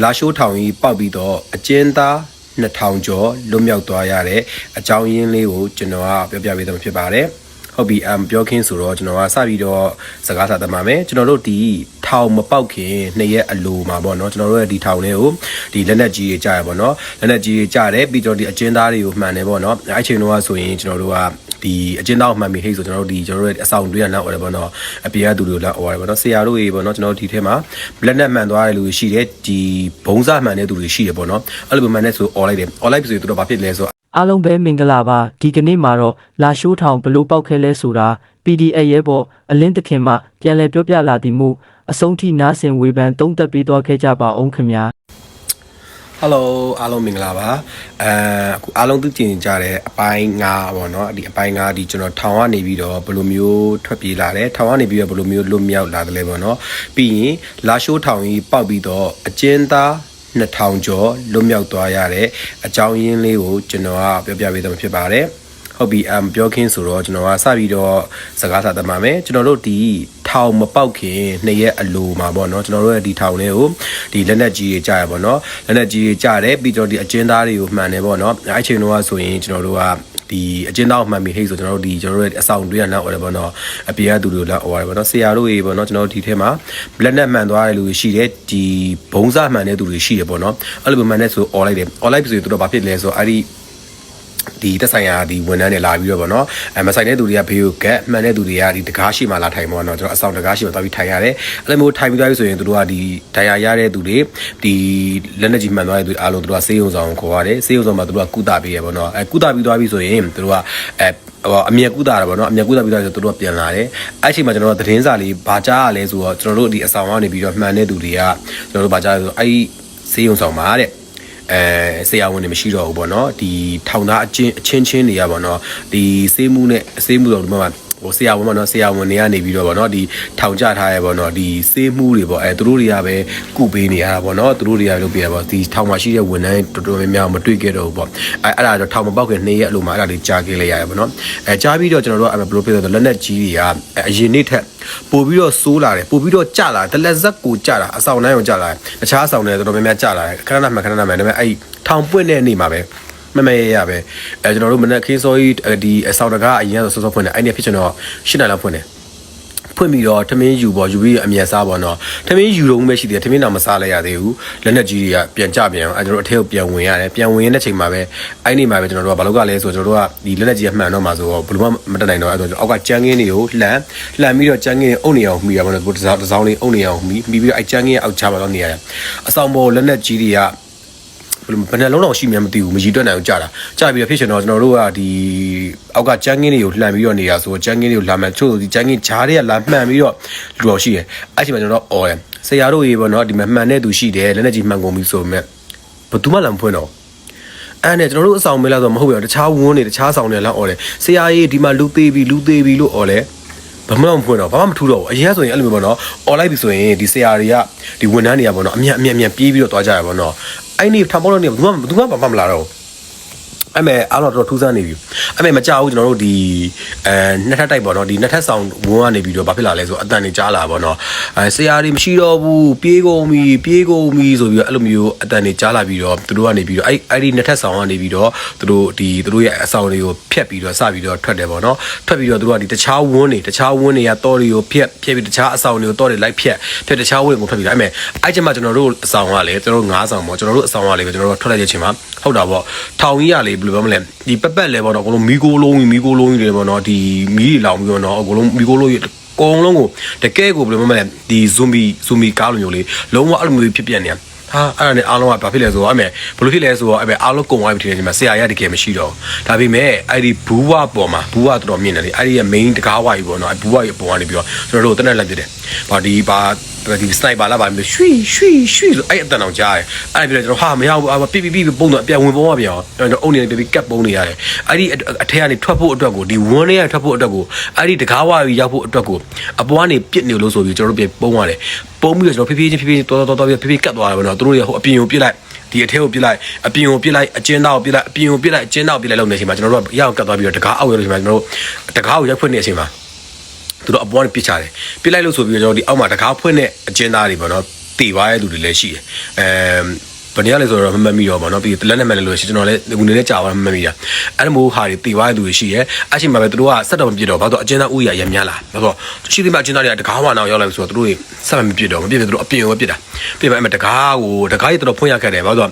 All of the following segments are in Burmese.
လာရှိုးထောင်ကြီးပောက်ပြီးတော့အကျဉ်းသား2000ကျော်လွတ်မြောက်သွားရတဲ့အကြောင်းရင်းလေးကိုကျွန်တော်ကပြောပြပေးသွားမှာဖြစ်ပါတယ်ဟုတ်ပြီအမ်ပြောခင်းဆိုတော့ကျွန်တော်ကစပြီးတော့စကားစာသတ်ပါမယ်ကျွန်တော်တို့ဒီထောင်မပေါက်ခင်နှစ်ရက်အလိုမှာပေါ့နော်ကျွန်တော်တို့ရဲ့ဒီထောင်လေးကိုဒီလက်နက်ကြီးတွေကြားရပေါ့နော်လက်နက်ကြီးတွေကြားတယ်ပြီးတော့ဒီအကျဉ်းသားတွေကိုမှန်တယ်ပေါ့နော်အဲ့ချိန်တော့ဆိုရင်ကျွန်တော်တို့က ဒီအကျဉ်းသားကိုမှန်ပြီဟိတ်ဆိုကျွန်တော်တို့ဒီကျွန်တော်တို့ရဲ့အဆောင်တွေးရနောက်အော်တယ်ပေါ့နော်အပြင်ကသူတွေကိုလောက်အော်တယ်ပေါ့နော်ဆရာတို့ရေပေါ့နော်ကျွန်တော်တို့ဒီထဲမှာလက်နက်မှန်သွားတဲ့လူတွေရှိတယ်ဒီဘုံစားမှန်တဲ့သူတွေရှိတယ်ပေါ့နော်အဲ့လိုမှန်တဲ့ဆိုအော်လိုက်တယ်အော်လိုက်ပြီဆိုရင်သူတို့ဘာဖြစ်လဲဆိုအားလုံးပဲမင်္ဂလာပါဒီကနေ့မှာတော့လာရှိုးထောင်ဘလို့ပောက်ခဲလဲဆိုတာ PDF ရဲ့ပေါ့အလင်းတခင်မှပြန်လည်ပြောပြလာသည်မူအဆုံးထိနားဆင်ဝေဖန်သုံးသပ်ပေးသွားခဲ့ကြပါအောင်ခင်ဗျာ ဟယ်လိုအားလုံးမင်္ဂလာပါအဲအခုအားလုံးသိကျင်ကြတဲ့အပိုင်း9ပေါ့နော်ဒီအပိုင်း9ဒီကျွန်တော်ထောင်ကနေပြီးတော့ဘယ်လိုမျိုးထွက်ပြေးလာတယ်ထောင်ကနေပြီးတော့ဘယ်လိုမျိုးလွတ်မြောက်လာတယ်လဲပေါ့နော်ပြီးရင်လာရှိုးထောင်ကြီးပောက်ပြီးတော့အကျဉ်းသား2000ကျော်လွတ်မြောက်သွားရတဲ့အကြောင်းရင်းလေးကိုကျွန်တော်ကပြောပြပေးသွားမှာဖြစ်ပါတယ်ဟုတ်ပြီအမ်ပြောခင်းဆိုတော့ကျွန်တော်ကစပြီးတော့စကားစာသတ်ပါမယ်ကျွန်တော်တို့ဒီ ထောင်မပေါက်ခင်နှစ်ရက်အလိုမှာပေါ့နော်ကျွန်တော်တို့ရဲ့ဒီထောင်လေးကိုဒီလက်နက်ကြီးတွေကြားရပေါ့နော်လက်နက်ကြီးတွေကြားတယ်ပြီးတော့ဒီအကျဉ်းသားတွေကိုမှန်တယ်ပေါ့နော်အဲ့ချိန်တော့ဆိုရင်ကျွန်တော်တို့ကဒီအကျဉ်းသားကိုမှန်ပြီဟိတ်ဆိုကျွန်တော်တို့ဒီကျွန်တော်တို့ရဲ့အဆောင်တွေးရနောက်အော်တယ်ပေါ့နော်အပြင်ကသူတွေကိုလောက်အော်တယ်ပေါ့နော်ဆရာတို့ရေပေါ့နော်ကျွန်တော်တို့ဒီထဲမှာလက်နက်မှန်သွားတဲ့လူတွေရှိတယ်ဒီဘုံစားမှန်တဲ့သူတွေရှိတယ်ပေါ့နော်အဲ့လိုမှန်တဲ့ဆိုအော်လိုက်တယ်အော်လိုက်ပြီဆိုရင်သူတို့ဘာဖြစ်လဲဆိုတော့အဲ့ဒီ ဒီတက်ဆိုင်ရာဒီဝန်ထမ်းတွေလာပြီးတော့ဗောနော်အဲမဆိုင်တဲ့သူတွေကဘေးကိုကက်မှန်တဲ့သူတွေကဒီတကားရှိမှလာထိုင်ပေါ့နော်ကျွန်တော်အဆောင်တကားရှိမှသွားပြီးထိုင်ရတယ်အဲ့လိုမျိုးထိုင်ပြီးသွားပြီဆိုရင်သူတို့ကဒီဒဏ်ရာရတဲ့သူတွေဒီလက်နက်ကြီးမှန်သွားတဲ့သူအားလုံးသူတို့ကစေးရုံဆောင်ကိုခေါ်ရတယ်စေးရုံဆောင်မှာသူတို့ကကုသပေးရပေါ့နော်အဲကုသပြီးသွားပြီဆိုရင်သူတို့ကအဲဟိုအမြက်ကူတာတာပေါ့နော်အမြက်ကူတာပြီးတော့ဆိုတို့ကပြန်လာတယ်အဲ့ချိန်မှာကျွန်တော်တို့သတင်းစာလေးဘာကြားရလဲဆိုတော့ကျွန်တော်တို့ဒီအဆောင်ကနေပြီးတော့မှန်တဲ့သူတွေကကျွန်တော်တို့ဘာကြားလဲဆိုအဲ့ဒီစေးရုံဆောင်မှာတဲ့ အဲဆရာဝန်တွေမရှိတော့ဘူးပေါ့နော်ဒီထောင်သားအချင်းအချင်းချင်းတွေကပေါ့နော်ဒီစေးမှုနဲ့စေးမှုတော့ဒီမှာ ဟိုဆရာဝန်ပေါ့နော်ဆရာဝန်တွေကနေပြီးတော့ပေါ့နော်ဒီထောင်ကြထားရဲပေါ့နော်ဒီစေးမှုတွေပေါ့အဲသူတို့တွေကပဲကုပေးနေရတာပေါ့နော်သူတို့တွေကလုပ်ပြရပေါ့ဒီထောင်မှာရှိတဲ့ဝန်ထမ်းတော်တော်များများမတွေ့ခဲ့တော့ဘူးပေါ့အဲအဲ့ဒါတော့ထောင်မပေါက်ခင်နေ့ရက်အလိုမှာအဲ့ဒါလေးကြားခဲ့လိုက်ရတယ်ပေါ့နော်အဲကြားပြီးတော့ကျွန်တော်တို့ကဘယ်လိုပြောလဲဆိုတော့လက်နက်ကြီးတွေကအရင်နေ့ထက်ပို့ပြီးတော့စိုးလာတယ်ပို့ပြီးတော့ကြလာတယ်တလက်ဇက်ကိုကြလာအဆောင်တိုင်းကိုကြလာတယ်တခြားအဆောင်တွေတော်တော်များများကြလာတယ်ခဏနာမှခဏနာမှဒါပေမဲ့အဲ့ထောင်ပွင့်တဲ့နေ့မှာပဲ မမရရပဲအဲကျွန်တော်တို့မနက်ခင်းစောကြီးဒီအဆောင်တကားအရင်ကစောစောဖွင့်တယ်အဲ့ဒီဖြစ်ကျွန်တော်၈နာရီလောက်ဖွင့်တယ်ဖွင့်ပြီးတော့ထမင်းယူပေါ့ယူပြီးအမြတ်စားပေါ့နော်ထမင်းယူတော့ပဲရှိသေးတယ်ထမင်းတော့မစားလိုက်ရသေးဘူးလက်နက်ကြီးတွေကပြန်ကြပြန်အောင်အဲကျွန်တော်တို့အထက်ကိုပြန်ဝင်ရတယ်ပြန်ဝင်ရတဲ့ချိန်မှာပဲအဲ့ဒီမှာပဲကျွန်တော်တို့ကဘာလို့ကလဲဆိုတော့ကျွန်တော်တို့ကဒီလက်နက်ကြီးကမှန်တော့မှာဆိုတော့ဘယ်လိုမှမတက်နိုင်တော့အဲ့တော့အောက်ကကြမ်းကင်းတွေကိုလှန်လှန်ပြီးတော့ကြမ်းကင်းအုပ်နေအောင်မိရပါတော့ဒီတစ်စောင်းလေးအုပ်နေအောင်မိမိပြီးတော့အဲ့ကြမ်းကင်းရဲ့အောက်ချမှာတော့နေရတယ်အဆောင်ပေါ်လက်နက်ကြီးတွေက ဘယ်လိုဘယ်နှလုံးလောက်ရှိမှန်းမသိဘူးမရည်တွက်နိုင်အောင်ကြာတာကြာပြီးတော့ဖြစ်ရှင်တော့ကျွန်တော်တို့ကဒီအောက်ကကျန်းကင်းတွေကိုလှန်ပြီးတော့နေတာဆိုတော့ကျန်းကင်းတွေကိုလာမှန်ချို့ဆိုဒီကျန်းကင်းဂျားတွေကလာမှန်ပြီးတော့လူတော်ရှိတယ်အဲ့ဒီမှာကျွန်တော်အော်တယ်ဆရာတို့ရေပေါ့နော်ဒီမှာမှန်တဲ့သူရှိတယ်လက်နဲ့ကြီးမှန်ကုန်ပြီဆိုပေမဲ့ဘသူမှလာမဖွင့်တော့အဲ့နဲ့ကျွန်တော်တို့အဆောင်မေးလာဆိုမဟုတ်ဘူးတခြားဝန်းတွေတခြားဆောင်တွေလာအော်တယ်ဆရာကြီးဒီမှာလူသေးပြီလူသေးပြီလို့အော်တယ်ဘာမှမဖွင့်တော့ဘာမှမထူတော့ဘူးအရင်ကဆိုရင်အဲ့လိုမျိုးပေါ့နော် online ပြီဆိုရင်ဒီဆရာတွေကဒီဝန်ထမ်းတွေကပေါ့နော်အမြန်အမြန်အမြန်ပြေးပြီးတော့သွားကြရပေါ့နော်အဲ့ဒီထောင်ပေါက်လို့နေဘယ်သူမှဘယ်သူမှဘာမှမလာတော့ဘူး အဲ့မဲ့အားတော့တော်ထူးဆန်းနေပြီအဲ့မဲ့မကြောက်ဘူးကျွန်တော်တို့ဒီအဲနှစ်ထပ်တိုက်ပေါ့နော်ဒီနှစ်ထပ်ဆောင်ဝန်းကနေပြီးတော့ဘာဖြစ်လာလဲဆိုအတန်နေကြားလာပေါ့နော်အဲဆရာတွေမရှိတော့ဘူးပြေးကုန်ပြီပြေးကုန်ပြီဆိုပြီးတော့အဲ့လိုမျိုးအတန်နေကြားလာပြီးတော့သူတို့ကနေပြီးတော့အဲ့အဲ့ဒီနှစ်ထပ်ဆောင်ကနေပြီးတော့သူတို့ဒီသူတို့ရဲ့အဆောင်တွေကိုဖျက်ပြီးတော့စပြီးတော့ထွက်တယ်ပေါ့နော်ထွက်ပြီးတော့သူတို့ကဒီတခြားဝန်းတွေတခြားဝန်းတွေကတောတွေကိုဖျက်ဖျက်ပြီးတခြားအဆောင်တွေကိုတောတွေလိုက်ဖျက်ဖျက်တခြားဝန်းတွေကိုထွက်ပြီးတော့အဲ့မဲ့အဲ့ကျမှကျွန်တော်တို့အဆောင်ကလည်းကျွန်တော်တို့၅ဆောင်ပေါ့ကျွန်တော်တို့အဆောင်ကလည်းပဲကျွန်တော်တို့ထွက်လိုက်တဲ့အချိန်မှာဟုတ်တာပေါ့ထောင်ကြီးကလေဘယ်လိုပြောမလဲဒီပက်ပက်လဲပေါ့နော်အကုန်လုံးမီကိုလုံးကြီးမီကိုလုံးကြီးတွေပေါ့နော်ဒီမီးတွေလောင်ပြီးတော့နော်အကုန်လုံးမီကိုလုံးကြီးအကုန်လုံးကိုတကယ်ကိုဘယ်လိုမှမလဲဒီဇွန်ဘီဇွန်ဘီကားလိုမျိုးလေးလုံးဝအဲ့လိုမျိုးဖြစ်ပြနေတယ်ဟာအဲ့ဒါနဲ့အားလုံးကဘာဖြစ်လဲဆိုတော့အဲ့မဲ့ဘလို့ဖြစ်လဲဆိုတော့အဲ့မဲ့အားလုံးကုံသွားပြီထင်တယ်ဒီမှာဆရာရတကယ်မရှိတော့ဒါပေမဲ့အဲ့ဒီဘူးဝပေါ်မှာဘူးဝတော်တော်မြင့်တယ်လေအဲ့ဒီရဲ့ main တကားဝါကြီးပေါ့နော်အဲ့ဘူးဝရဲ့ပုံကနေပြီးတော့ကျွန်တော်တို့တနက်လက်ပြတယ်ဗာဒီပါ ဒီစနိုက်ပါလာပါမျိုးရွှီရွှီရွှီဆိုအဲ့အတန်အောင်ကြားတယ်အဲ့ဒါပြီးတော့ကျွန်တော်ဟာမရဘူးပြပြပြပုံတော့အပြန်ဝင်ပုံကပြန်ကျွန်တော်အုံနေပြပြကတ်ပုံနေရတယ်အဲ့ဒီအထက်ကနေထွက်ဖို့အတွက်ကိုဒီဝန်းထဲကထွက်ဖို့အတွက်ကိုအဲ့ဒီတကားဝါကြီးရောက်ဖို့အတွက်ကိုအပေါ်ကနေပြစ်နေလို့ဆိုပြီးကျွန်တော်တို့ပြန်ပုံရတယ်ပုံပြီးတော့ကျွန်တော်ဖြည်းဖြည်းချင်းဖြည်းဖြည်းတော်တော်တော်ဖြည်းဖြည်းကတ်သွားတယ်ပေါ့နော်သူတို့ရဟိုအပြင်ကိုပြစ်လိုက်ဒီအထဲကိုပြစ်လိုက်အပြင်ကိုပြစ်လိုက်အကျဉ်းသားကိုပြစ်လိုက်အပြင်ကိုပြစ်လိုက်အကျဉ်းသားကိုပြစ်လိုက်လို့နေချိန်မှာကျွန်တော်တို့ကရောက်ကတ်သွားပြီးတော့တကားအောက်ရောက်လို့ချိန်မှာကျွန်တော်တို့တကားကိုရောက်ဖွင့်နေတဲ့အချိန်မှာ သူတို့အပေါ်ကနေပြစ်ချတယ်ပြစ်လိုက်လို့ဆိုပြီးတော့ကျွန်တော်ဒီအောက်မှာတကားဖွင့်တဲ့အကျဉ်းသားတွေပေါ့နော်တတေသွားတဲ့သူတွေလည်းရှိတယ်အဲဘယ်နည်းလဲဆိုတော့မမှတ်မိတော့ပါတော့ပြီးလက်နဲ့မှန်တယ်လို့ရှိကျွန်တော်လည်းငွေနဲ့ကြာသွားမှတ်မိတာအဲ့လိုမျိုးဟာတွေတေသွားတဲ့သူတွေရှိရဲအချိန်မှာပဲသူတို့ကစက်တော်မပြစ်တော့ဘာလို့အကျဉ်းသားဥယျာရများလာဘာလို့ရှိသမျှအကျဉ်းသားတွေကတကားဝါနောက်ရောက်လာပြီဆိုတော့သူတို့စက်မပြစ်တော့မပြစ်ဘူးသူတို့အပြင်ကိုပြစ်တာပြစ်ပါအဲ့မှာတကားကိုတကားကြီးတော်တော်ဖွင့်ရခဲ့တယ်ဘာလို့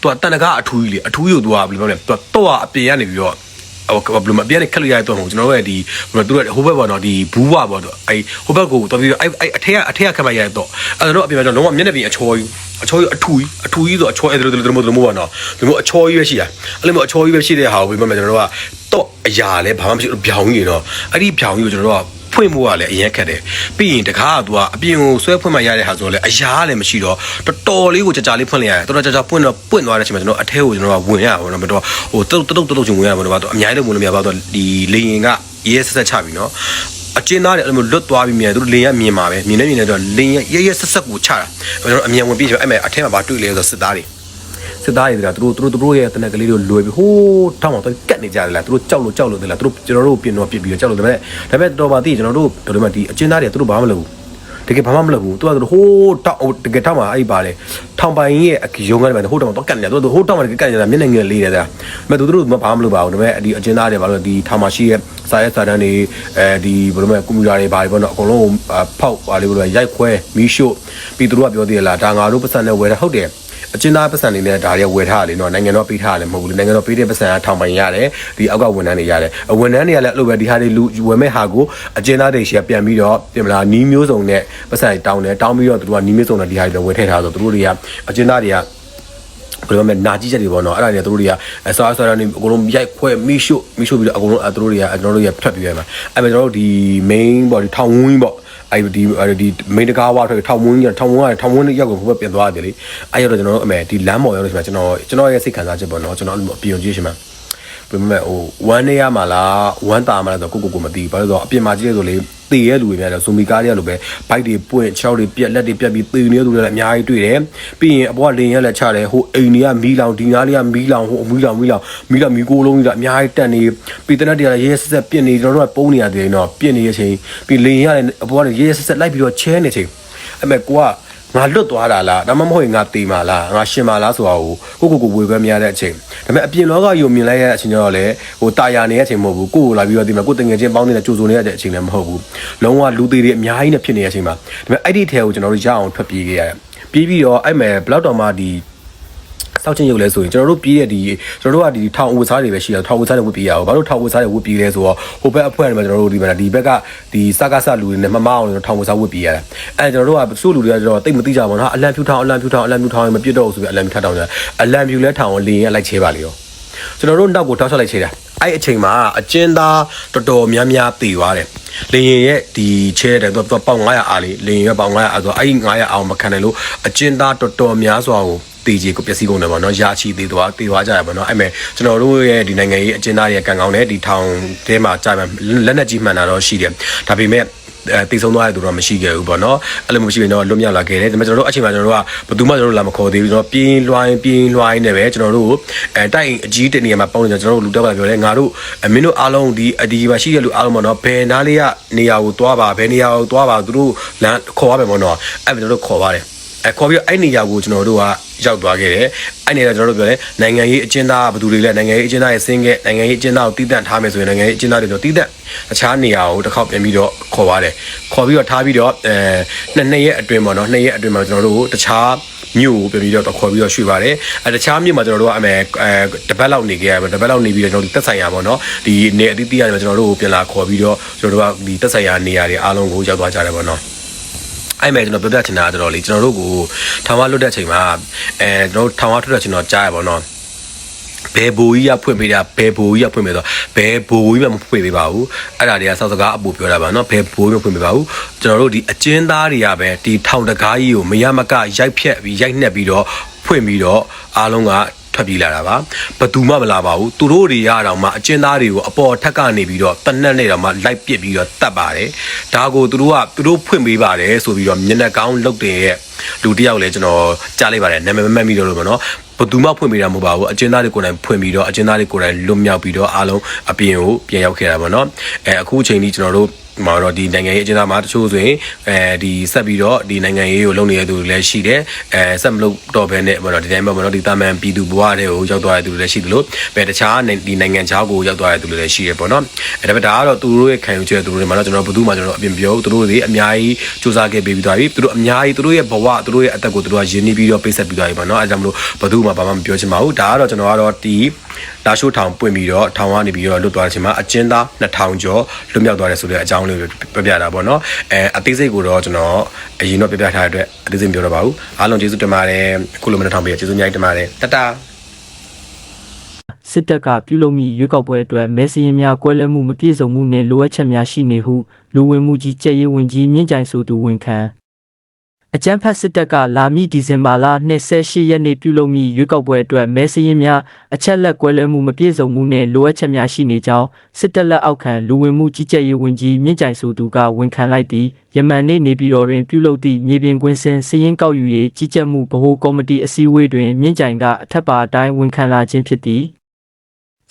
သူကတန်တကားအထူးကြီးလေအထူးကြီးကိုသူကဘယ်လိုပြောလဲသူကတော့အပြင်ကနေပြီးတော့ဟို ဘယ်လိုမပြည့်နဲ့ခက်လို့ရတဲ့တော့မဟုတ်ကျွန်တော်တို့ရဲ့ဒီဘယ်လိုသူတို့ဟိုဘက်ပေါ့နော်ဒီဘူးဝပေါ့တော့အဲဟိုဘက်ကိုတော်ပြီးတော့အဲအဲအထက်ကအထက်ကခက်မှရတဲ့တော့အဲတော့အပြင်မှာကျွန်တော်လုံးဝမျက်နှာပြင်အချောကြီးအချောကြီးအထူကြီးအထူကြီးဆိုအချောအဲတို့တို့တို့တို့မို့ပေါ့နော်ဒီမို့အချောကြီးပဲရှိတာအဲ့လိုမျိုးအချောကြီးပဲရှိတဲ့ဟာကိုပြီးမှကျွန်တော်တို့ကတော့အရာလဲဘာမှမရှိဘူးဗျောင်ကြီးတော့အဲ့ဒီဗျောင်ကြီးကိုကျွန်တော်တို့က ဖွင့်ဖို့ကလည်းအရင်ခက်တယ်ပြီးရင်တကားကသူကအပြင်ကိုဆွဲဖွင့်မှရတဲ့ဟာဆိုတော့လေအရာကလည်းမရှိတော့တော်တော်လေးကိုကြာကြာလေးဖွင့်လိုက်ရတယ်တော်တော်ကြာကြာပွင့်တော့ပွင့်သွားတဲ့အချိန်မှာကျွန်တော်အထဲကိုကျွန်တော်ကဝင်ရပါတော့မတော်ဟိုတုတ်တုတ်တုတ်ချင်ဝင်ရပါတော့အများကြီးလို့မလို့မရပါတော့ဒီလေရင်ကရဲဆက်ဆက်ချပြီနော်အကျဉ်းသားတွေအဲ့လိုလွတ်သွားပြီးမြင်တယ်သူတို့လင်းရမြင်ပါပဲမြင်နေမြင်နေတော့လင်းရရဲရဲဆက်ဆက်ကိုချတာကျွန်တော်အမြန်ဝင်ပြီးအဲ့မဲ့အထက်မှာဘာတွေ့လဲဆိုစစ်သားတွေ စစ်သားတွေကသူတို့သူတို့သူတို့ရဲ့တနက်ကလေးတွေလွယ်ပြီးဟိုးထောင်းအောင်တော့ကတ်နေကြတယ်လားသူတို့ကြောက်လို့ကြောက်လို့တယ်လားသူတို့ကျွန်တော်တို့ပြင်တော့ပြစ်ပြီးတော့ကြောက်လို့ဒါပေမဲ့ဒါပေမဲ့တော်ပါသေးကျွန်တော်တို့တို့ဒီမှာဒီအကျဉ်းသားတွေသူတို့ဘာမှမလုပ်ဘူးတကယ်ဘာမှမလုပ်ဘူးသူကသူတို့ဟိုးတောက်တကယ်တောက်မှာအဲ့ပါလေထောင်ပိုင်ရဲ့အယုံကနေဟိုးတောက်တော့ကတ်နေတယ်သူတို့ဟိုးတောက်မှာကတ်နေတာမျက်နှာငယ်လေးတယ်ဒါပေမဲ့သူတို့ဘာမှမလုပ်ပါဘူးဒါပေမဲ့ဒီအကျဉ်းသားတွေဘာလို့ဒီထောင်မှာရှိရဲ့စာရဲစာတန်းတွေအဲဒီဘယ်လိုမဲ့ကွန်ပျူတာတွေဘာတွေပေါ့နော်အကုန်လုံးဖောက်ပါလေဘယ်လိုရိုက်ခွဲမီးရှို့ပြီးသူတို့ကပြောသေးတယ်လားဒါငါတို့ပတ်စံနဲ့ဝယ်တာဟုတ်တယ် အကျဉ်းသားပတ်စံနေနဲ့ဒါတွေဝယ်ထားတယ်နော်နိုင်ငံတော်ပေးထားတယ်မဟုတ်ဘူးနိုင်ငံတော်ပေးတဲ့ပတ်စံကထောင်ပိုင်ရတယ်ဒီအောက်ကဝန်ထမ်းတွေရတယ်အဝန်ထမ်းတွေကလည်းအဲ့လိုပဲဒီဟာတွေလူဝယ်မဲ့ဟာကိုအကျဉ်းသားတွေရှေ့ပြန်ပြီးတော့ပြင်မလားနီးမျိုးစုံနဲ့ပတ်စံတောင်းတယ်တောင်းပြီးတော့သူတို့ကနီးမျိုးစုံနဲ့ဒီဟာတွေဝယ်ထည့်ထားဆိုသူတို့တွေကအကျဉ်းသားတွေကဘယ်လိုမှနာကြီးချက်တွေပေါ့နော်အဲ့ဒါတွေသူတို့တွေကဆောအားဆောအားနေအကုန်လုံးရိုက်ခွဲမိရှုမိရှုပြီးတော့အကုန်လုံးသူတို့တွေကကျွန်တော်တို့ရဖတ်ပြီးရမှာအဲ့မဲ့ကျွန်တော်တို့ဒီ main ပေါ့ဒီထောင်ဝင်းပေါ့ အဲ့ဒီဒီ main တကားဝါထွက်ထောင်ဝင်းထောင်ဝင်းကထောင်ဝင်းရောက်ကိုဘုဘပြန်သွားတယ်လေအဲ့ရတော့ကျွန်တော်တို့အမေဒီလမ်းပေါ်ရောက်လို့ရှိမှကျွန်တော်ကျွန်တော်ရဲ့စိတ်ခံစားချက်ပေါ့နော်ကျွန်တော်အပြင်ကြည့်ရှိမှ ဘယ်မဲ့ဟိုဝမ်းနေရမှာလားဝမ်းတာမှာလားဆိုကိုကိုကိုမသိဘူးဘာလို့ဆိုတော့အပြင်မှာကြည့်ရဆိုလေတည်ရဲလူတွေများတယ်ဇူမီကားတွေကလိုပဲဘိုက်တွေပွင့်ချောက်တွေပြက်လက်တွေပြက်ပြီးတည်နေတဲ့သူတွေလည်းအများကြီးတွေ့တယ်ပြီးရင်အပေါ်ကလင်းရက်လက်ချတယ်ဟိုအိမ်တွေကမီးလောင်ဒီနားလေးကမီးလောင်ဟိုမီးလောင်မီးလောင်မီးလောင်မီးကိုလုံးကြီးကအများကြီးတက်နေပြီးတနက်တည်းကရဲဆက်ဆက်ပြစ်နေကျွန်တော်တို့ကပုံးနေရတယ်နော်ပြစ်နေရချင်းပြီးလင်းရက်လည်းအပေါ်ကရဲဆက်ဆက်လိုက်ပြီးတော့ချဲနေချင်းအဲ့မဲ့ကိုက ငါလွတ်သွားတာလားဒါမှမဟုတ်ငါတေးမှာလားငါရှင်မှာလားဆိုတာကိုကိုကိုကိုဝေခွဲမရတဲ့အချိန်ဒါပေမဲ့အပြင်လောကယုံမြင်လိုက်ရတဲ့အချိန်ကျတော့လေဟိုတာယာနေတဲ့အချိန်မဟုတ်ဘူးကိုကိုလာပြီးတော့ဒီမှာကိုတငယ်ချင်းပေါင်းနေတဲ့ကြိုးစုံနေတဲ့အချိန်လည်းမဟုတ်ဘူးလုံးဝလူသေးတွေအများကြီးနဲ့ဖြစ်နေတဲ့အချိန်မှာဒါပေမဲ့အဲ့ဒီထဲကိုကျွန်တော်တို့ရအောင်ထွက်ပြေးခဲ့ရတယ်ပြီးပြီးတော့အဲ့မဲ့ဘလောက်တော်မှဒီ စောက်ချင်းရုပ်လဲဆိုရင်ကျွန်တော်တို့ပြေးတဲ့ဒီကျွန်တော်တို့ကဒီထောင်အဝတ်စားတွေပဲရှိတာထောင်အဝတ်စားတွေဝတ်ပြေးရအောင်ဘာလို့ထောင်အဝတ်စားတွေဝတ်ပြေးလဲဆိုတော့ဟိုဘက်အဖွဲ့တွေမှာကျွန်တော်တို့ဒီမှာဒီဘက်ကဒီစကားဆလူတွေနဲ့မမအောင်ကျွန်တော်ထောင်အဝတ်စားဝတ်ပြေးရတာအဲကျွန်တော်တို့ကစုလူတွေကကျွန်တော်တိတ်မသိကြပါဘူးနော်အလံဖြူထောင်အလံဖြူထောင်အလံဖြူထောင်မပြစ်တော့ဘူးဆိုပြီးအလံဖြူထထောင်ကြအလံဖြူလဲထောင်လင်းရလိုက်ချဲပါလေရောကျွန်တော်တို့နောက်ကိုတောက်ချက်လိုက်ချေတာအဲ့အချိန်မှာအကျဉ်းသားတော်တော်များများတည်သွားတယ်လင်ရင်ရဲ့ဒီချဲတယ်သူကပေါင်900အားလေးလင်ရင်ရဲ့ပေါင်900အားဆိုအဲ့900အောင်မခံနိုင်လို့အကျဉ်းသားတော်တော်များစွာကို တေကြီးကိုပျက်စီးကုန်တယ်ပေါ့နော်ရာချီသေးသွားတေသွားကြရပေါ့နော်အဲ့မဲ့ကျွန်တော်တို့ရဲ့ဒီနိုင်ငံရေးအကျဉ်းသားတွေကန်ကောင်းတဲ့ဒီထောင်ထဲမှာကြာမှလက်နက်ကြီးမှန်တာတော့ရှိတယ်ဒါပေမဲ့အဲတည်ဆုံးသွားတဲ့သူတော့မရှိခဲ့ဘူးပေါ့နော်အဲ့လိုမရှိရင်တော့လွတ်မြောက်လာခဲ့တယ်ဒါပေမဲ့ကျွန်တော်တို့အချိန်မှာကျွန်တော်တို့ကဘယ်သူမှကျွန်တော်တို့လာမခေါ်သေးဘူးကျွန်တော်ပြင်းလွှိုင်းပြင်းလွှိုင်းနေပဲကျွန်တော်တို့အဲတိုက်အကြီးတနေရာမှာပေါင်းနေကျွန်တော်တို့လူတက်ပါပြောတယ်ငါတို့မင်းတို့အားလုံးဒီအဒီမှာရှိတဲ့လူအားလုံးပေါ့နော်ဘယ်နားလေးကနေရာကိုသွားပါဘယ်နေရာကိုသွားပါသူတို့လမ်းခေါ်ရမယ်ပေါ့နော်အဲ့ကျွန်တော်တို့ခေါ်ပါတယ် အဲခေါ်ပြီးအဲ့နေရာကိုကျွန်တော်တို့ကရောက်သွားခဲ့တယ်အဲ့နေရာကျွန်တော်တို့ပြောတယ်နိုင်ငံရေးအကျဉ်းသားဘယ်သူတွေလဲနိုင်ငံရေးအကျဉ်းသားရဲ့ဆင်းခဲ့နိုင်ငံရေးအကျဉ်းသားကိုတီးတန့်ထားမယ်ဆိုရင်နိုင်ငံရေးအကျဉ်းသားတွေတော့တီးတန့်တခြားနေရာကိုတစ်ခေါက်ပြန်ပြီးတော့ခေါ်ပါတယ်ခေါ်ပြီးတော့ထားပြီးတော့အဲနှစ်နှစ်ရက်အတွင်းပေါ့နော်နှစ်ရက်အတွင်းမှာကျွန်တော်တို့တခြားမြို့ကိုပြန်ပြီးတော့ခေါ်ပြီးတော့ရွှေ့ပါတယ်အဲတခြားမြို့မှာကျွန်တော်တို့ကအမေအဲတပတ်လောက်နေခဲ့ရပါတပတ်လောက်နေပြီးတော့ကျွန်တော်တို့တက်ဆိုင်ရာပေါ့နော်ဒီနေအသီးသီးရတယ်ကျွန်တော်တို့ကိုပြန်လာခေါ်ပြီးတော့ကျွန်တော်တို့ကဒီတက်ဆိုင်ရာနေရာတွေအားလုံးကိုရောက်သွားကြတယ်ပေါ့နော် အဲ့မဲ့ကျွန်တော်ပြောပြချင်တာကတော့လေကျွန်တော်တို့ကိုထောင်ဝလွတ်တဲ့အချိန်မှာအဲကျွန်တော်တို့ထောင်ဝထွက်တဲ့အချိန်တော့ကြားရပါတော့ဘယ်ဘိုးကြီးကဖွင့်ပေးတာဘယ်ဘိုးကြီးကဖွင့်ပေးတော့ဘယ်ဘိုးကြီးမှမဖွင့်ပေးပါဘူးအဲ့ဒါတွေကစောက်စကားအပူပြောတာပါနော်ဘယ်ဘိုးကြီးမဖွင့်ပေးပါဘူးကျွန်တော်တို့ဒီအကျဉ်းသားတွေကပဲဒီထောင်တကားကြီးကိုမရမကရိုက်ဖြက်ပြီးရိုက်နှက်ပြီးတော့ဖွင့်ပြီးတော့အားလုံးက ထွက်ပြေးလာတာပါဘသူမှမလာပါဘူးသူတို့တွေရတော့မှအကျဉ်းသားတွေကိုအပေါ်ထက်ကနေပြီးတော့တနက်နဲ့တော့မှလိုက်ပစ်ပြီးတော့တတ်ပါတယ်ဒါကိုသူတို့ကသူတို့ဖွင့်ပေးပါတယ်ဆိုပြီးတော့မျက်နှာကောင်းလုတ်တင်ရဲ့လူတယောက်လည်းကျွန်တော်ကြားလိုက်ပါတယ်နာမည်မမှတ်မိတော့လို့ပေါ့နော်ဘသူမှဖွင့်ပေးတာမဟုတ်ပါဘူးအကျဉ်းသားတွေကိုယ်တိုင်ဖွင့်ပြီးတော့အကျဉ်းသားတွေကိုယ်တိုင်လွတ်မြောက်ပြီးတော့အားလုံးအပြင်ကိုပြန်ရောက်ခဲ့တာပေါ့နော်အဲအခုအချိန်ကြီးကျွန်တော်တို့ မှာတော့ဒီနိုင်ငံရေးအကျဉ်းသားမှာတချို့ဆိုရင်အဲဒီဆက်ပြီးတော့ဒီနိုင်ငံရေးကိုလုပ်နေတဲ့သူတွေလည်းရှိတယ်အဲဆက်မလုပ်တော့ဘဲနဲ့ပေါ့နော်ဒီတိုင်းမှာပေါ့နော်ဒီတာမန်ပြည်သူဘဝတွေကိုရောက်သွားတဲ့သူတွေလည်းရှိသလိုပဲတခြားဒီနိုင်ငံခြားကိုရောက်သွားတဲ့သူတွေလည်းရှိတယ်ပေါ့နော်အဲဒါပေမဲ့ဒါကတော့သူတို့ရဲ့ခံယူချက်သူတို့တွေမှာတော့ကျွန်တော်ဘယ်သူမှကျွန်တော်အပြင်ပြောသူတို့တွေအများကြီးစူးစမ်းခဲ့ပေးပြီးသွားပြီသူတို့အများကြီးသူတို့ရဲ့ဘဝသူတို့ရဲ့အသက်ကိုသူတို့ကယဉ်နီးပြီးတော့ပိတ်ဆက်ပြီးသွားပြီပေါ့နော်အဲဒါကြောင့်မလို့ဘယ်သူမှဘာမှမပြောချင်ပါဘူးဒါကတော့ကျွန်တော်ကတော့ဒီ လာရှိုးထောင်ပွင့်ပြီးတော့ထောင်ကနေပြီးတော့လွတ်သွားတဲ့အချိန်မှာအကျဉ်းသား2000ကျော်လွတ်မြောက်သွားတယ်ဆိုတဲ့အကြောင်းလေးကိုပြပြတာပေါ့နော်အဲအသေးစိတ်ကိုတော့ကျွန်တော်အရင်တော့ပြပြထားတဲ့အတွက်အသေးစိတ်မပြောတော့ပါဘူးအားလုံးကျေးဇူးတင်ပါတယ်အခုလိုမနှထောင်ပေးကျေးဇူးအများကြီးတင်ပါတယ်တတစစ်တပ်ကပြုလုပ်မိရွေးကောက်ပွဲအတွက်မဲစရင်များကွဲလွဲမှုမပြည့်စုံမှုနဲ့လိုအပ်ချက်များရှိနေဟုလူဝင်မှုကြီးကြက်ရေးဝန်ကြီးမြင့်ကြိုင်ဆိုသူဝန်ခံ အကြမ်းဖက်စစ်တပ်ကလာမည့်ဒီဇင်ဘာလ28ရက်နေ့ပြုလုပ်မိရွေးကောက်ပွဲအတွက်မဲစရင်များအချက်လက်ကွဲလွဲမှုမပြည့်စုံမှုနဲ့လိုအပ်ချက်များရှိနေကြောင်းစစ်တပ်လက်အောက်ခံလူဝင်မှုကြီးကြက်ရေးဝန်ကြီးမြင့်ကြိုင်ဆိုသူကဝန်ခံလိုက်သည်ယမန်နေ့နေပြည်တော်တွင်ပြုလုပ်သည့်မြေပြင်ကွင်းစင်စည်ရင်းကောက်ယူရေးကြီးကြပ်မှုဗဟိုကော်မတီအစည်းအဝေးတွင်မြင့်ကြိုင်ကအထက်ပါအတိုင်းဝန်ခံလာခြင်းဖြစ်သည်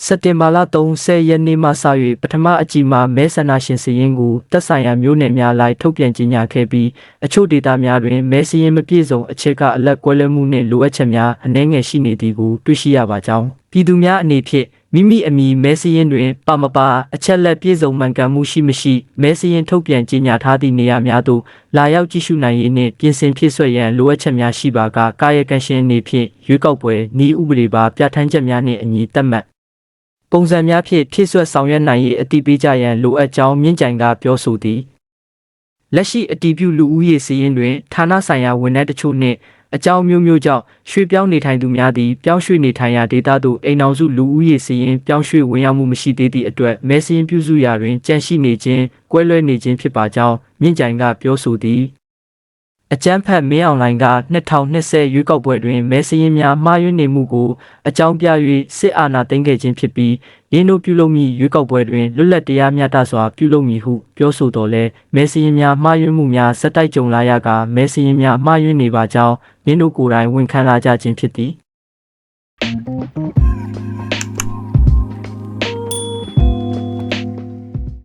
စက်တင်ဘာလ30ရက်နေ့မှစ၍ပထမအကြိမ်မှာမဲဆန္ဒရှင်စည်ရင်ကိုတက်ဆိုင်ရာမျိုးနယ်များလိုက်ထုတ်ပြန်ကြေညာခဲ့ပြီးအချို့ဒေသများတွင်မဲစည်ရင်မပြည့်စုံအချက်ကအလက်ကွဲလွဲမှုနှင့်လိုအပ်ချက်များအနည်းငယ်ရှိနေသည်ကိုတွေ့ရှိရပါကြောင်းပြည်သူများအနေဖြင့်မိမိအမည်မဲစည်ရင်တွင်ပါမပါအချက်လက်ပြည့်စုံမှန်ကန်မှုရှိမရှိမဲစည်ရင်ထုတ်ပြန်ကြေညာထားသည့်နေရာများသို့လာရောက်ကြည့်ရှုနိုင်ရေးနှင့်ပြင်ဆင်ဖြစ်ဆွဲရန်လိုအပ်ချက်များရှိပါကကာယကံရှင်အနေဖြင့်ရွေးကောက်ပွဲဤဥပဒေပါပြဋ္ဌာန်းချက်များနှင့်အညီသတ်မှတ် ပုံစံများဖြင့်ဖြည့်ဆွတ်ဆောင်ရွက်နိုင်ရေးအတည်ပြုကြရန်လိုအပ်ကြောင်းမြင့်ကြိုင်ကပြောဆိုသည်လက်ရှိအတည်ပြုလူဦးရေစည်းရင်းတွင်ဌာနဆိုင်ရာဝန်ထမ်းတချို့နှင့်အကြောင်းမျိုးမျိုးကြောင့်ရွှေ့ပြောင်းနေထိုင်သူများသည်ပြောင်းရွှေ့နေထိုင်ရာဒေသသို့အိမ်အောင်စုလူဦးရေစည်းရင်းပြောင်းရွှေ့ဝင်ရောက်မှုမရှိသေးသည့်အတွက်မဲစင်းပြုစုရာတွင်ကြန့်ရှိနေခြင်းကွဲလွဲနေခြင်းဖြစ်ပါကြောင်းမြင့်ကြိုင်ကပြောဆိုသည် အကြမ်းဖက်မင်းအောင်လိုင်က2020ရွေးကောက်ပွဲတွင်မဲစရင်များမှားယွင်းနေမှုကိုအကြောင်းပြ၍စစ်အာဏာသိမ်းခဲ့ခြင်းဖြစ်ပြီးရင်းတို့ပြုလုပ်မည့်ရွေးကောက်ပွဲတွင်လွတ်လပ်တရားမျှတစွာပြုလုပ်မည်ဟုပြောဆိုတော်လဲမဲစရင်များမှားယွင်းမှုများစက်တိုက်ကြုံလာရကမဲစရင်များမှားယွင်းနေပါကြောင်းရင်းတို့ကိုယ်တိုင်ဝန်ခံလာကြခြင်းဖြစ်သည်